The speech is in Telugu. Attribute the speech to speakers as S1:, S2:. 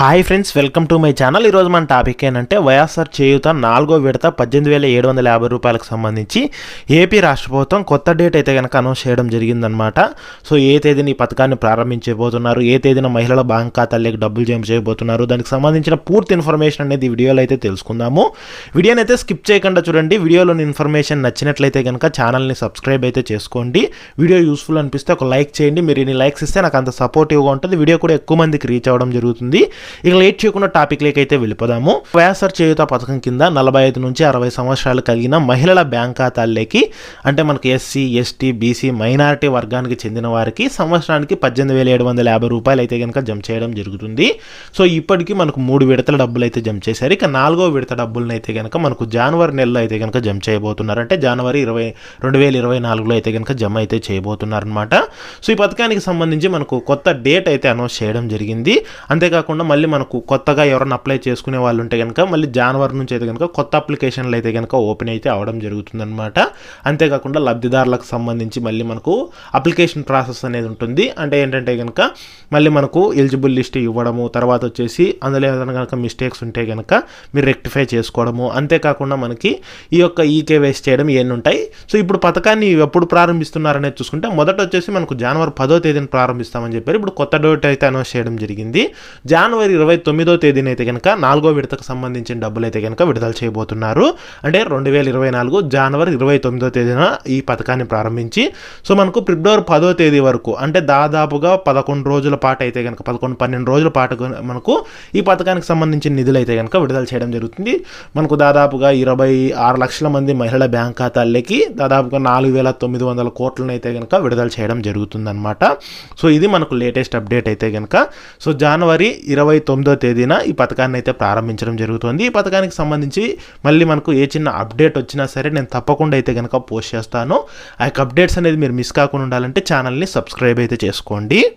S1: Hi friends welcome to my channel. ఈరోజు మన టాపిక్ ఏంటంటే వైఎస్ఆర్ చేయూత నాలుగో విడత పద్దెనిమిది వేల ఏడు వందల యాభై రూపాయలకు సంబంధించి ఏపీ రాష్ట్ర ప్రభుత్వం కొత్త డేట్ అయితే కనుక అనౌన్స్ చేయడం జరిగిందనమాట సో ఏ తేదీన ఈ పథకాన్ని ప్రారంభించబోతున్నారు? ఏ తేదీన మహిళల బ్యాంక్ ఖాతాల్లోకి డబ్బులు జమ చేయబోతున్నారు దానికి సంబంధించిన పూర్తి ఇన్ఫర్మేషన్ అనేది వీడియోలో అయితే తెలుసుకుందాము. వీడియోని అయితే స్కిప్ చేయకుండా చూడండి. వీడియోలోని ఇన్ఫర్మేషన్ నచ్చినట్లయితే కనుక ఛానల్ని సబ్స్క్రైబ్ అయితే చేసుకోండి. వీడియో యూస్ఫుల్ అనిపిస్తే ఒక లైక్ చేయండి. మీరు ఇన్ని లైక్స్ ఇస్తే నాకు అంత సపోర్టివ్గా ఉంటుంది. వీడియో కూడా ఎక్కువ మందికి రీచ్ అవ్వడం జరుగుతుంది. ఇక లేట్ చేయకుండా టాపిక్ అయితే వెళ్ళిపోదాము. వైఎస్ఆర్ చేయుత పథకం కింద నలభై ఐదు నుంచి అరవై సంవత్సరాలు కలిగిన మహిళల బ్యాంక్ ఖాతాల్లోకి అంటే మనకు ఎస్సీ ఎస్టీ బీసీ మైనారిటీ వర్గానికి చెందిన వారికి సంవత్సరానికి పద్దెనిమిది వేల ఏడు వందల యాభై రూపాయలు అయితే కనుక జమ చేయడం జరుగుతుంది. సో ఇప్పటికీ మనకు మూడు విడతల డబ్బులు అయితే జమ చేశారు. ఇక నాలుగో విడత డబ్బులను అయితే కనుక మనకు జనవరి నెలలో అయితే కనుక జమ చేయబోతున్నారు. అంటే జనవరి ఇరవై రెండు వేల ఇరవై నాలుగులో అయితే కనుక జమ అయితే చేయబోతున్నారు అనమాట సో ఈ పథకానికి సంబంధించి మనకు కొత్త డేట్ అయితే అనౌన్స్ చేయడం జరిగింది. అంతేకాకుండా మళ్ళీ మళ్ళీ మనకు కొత్తగా ఎవరైనా అప్లై చేసుకునే వాళ్ళు ఉంటే కనుక మళ్ళీ జనవరి నుంచి అయితే కనుక కొత్త అప్లికేషన్లు అయితే కనుక ఓపెన్ అయితే అవడం జరుగుతుందన్నమాట. అంతేకాకుండా లబ్ధిదారులకు సంబంధించి మళ్ళీ మనకు అప్లికేషన్ ప్రాసెస్ అనేది ఉంటుంది. అంటే ఏంటంటే కనుక మళ్ళీ మనకు ఎలిజిబుల్ లిస్ట్ ఇవ్వడము తర్వాత వచ్చేసి అందులో ఏదైనా కనుక మిస్టేక్స్ ఉంటే కనుక మీరు రెక్టిఫై చేసుకోవడము అంతేకాకుండా మనకి ఈ యొక్క ఈకేవైస్ చేయడం ఇవన్నీ ఉంటాయి. సో ఇప్పుడు పథకాన్ని ఎప్పుడు ప్రారంభిస్తున్నారనేది చూసుకుంటే మొదట వచ్చేసి మనకు జనవరి పదో తేదీన ప్రారంభిస్తామని చెప్పారు. ఇప్పుడు కొత్త డేట్ అయితే అనౌన్స్ చేయడం జరిగింది. జనవరి ఇరవై తొమ్మిదో తేదీన అయితే కనుక నాలుగో విడతకు సంబంధించిన డబ్బులు అయితే కనుక విడుదల చేయబోతున్నారు. అంటే రెండు వేల ఇరవై నాలుగు జనవరి ఇరవై తొమ్మిదో తేదీన ఈ పథకాన్ని ప్రారంభించి సో మనకు ఫిబ్రవరి పదో తేదీ వరకు అంటే దాదాపుగా పదకొండు రోజుల పాటు అయితే కనుక పదకొండు పన్నెండు రోజుల పాటు మనకు ఈ పథకానికి సంబంధించిన నిధులు అయితే కనుక విడుదల చేయడం జరుగుతుంది. మనకు దాదాపుగా ఇరవై ఆరు లక్షల మంది మహిళల బ్యాంక్ ఖాతాలకి దాదాపుగా నాలుగు వేల తొమ్మిది వందల కోట్లను అయితే కనుక విడుదల చేయడం జరుగుతుందన్నమాట. సో ఇది మనకు లేటెస్ట్ అప్డేట్ అయితే కనుక సో జనవరి ఇరవై తొమ్మిదో తేదీన ఈ పథకాన్ని అయితే ప్రారంభించడం జరుగుతుంది. ఈ పథకానికి సంబంధించి మళ్ళీ మనకు ఏ చిన్న అప్డేట్ వచ్చినా సరే నేను తప్పకుండా అయితే కనుక పోస్ట్ చేస్తాను. ఆ యొక్క అప్డేట్స్ అనేది మీరు మిస్ కాకుండా ఉండాలంటే ఛానల్ని సబ్స్క్రైబ్ అయితే చేసుకోండి.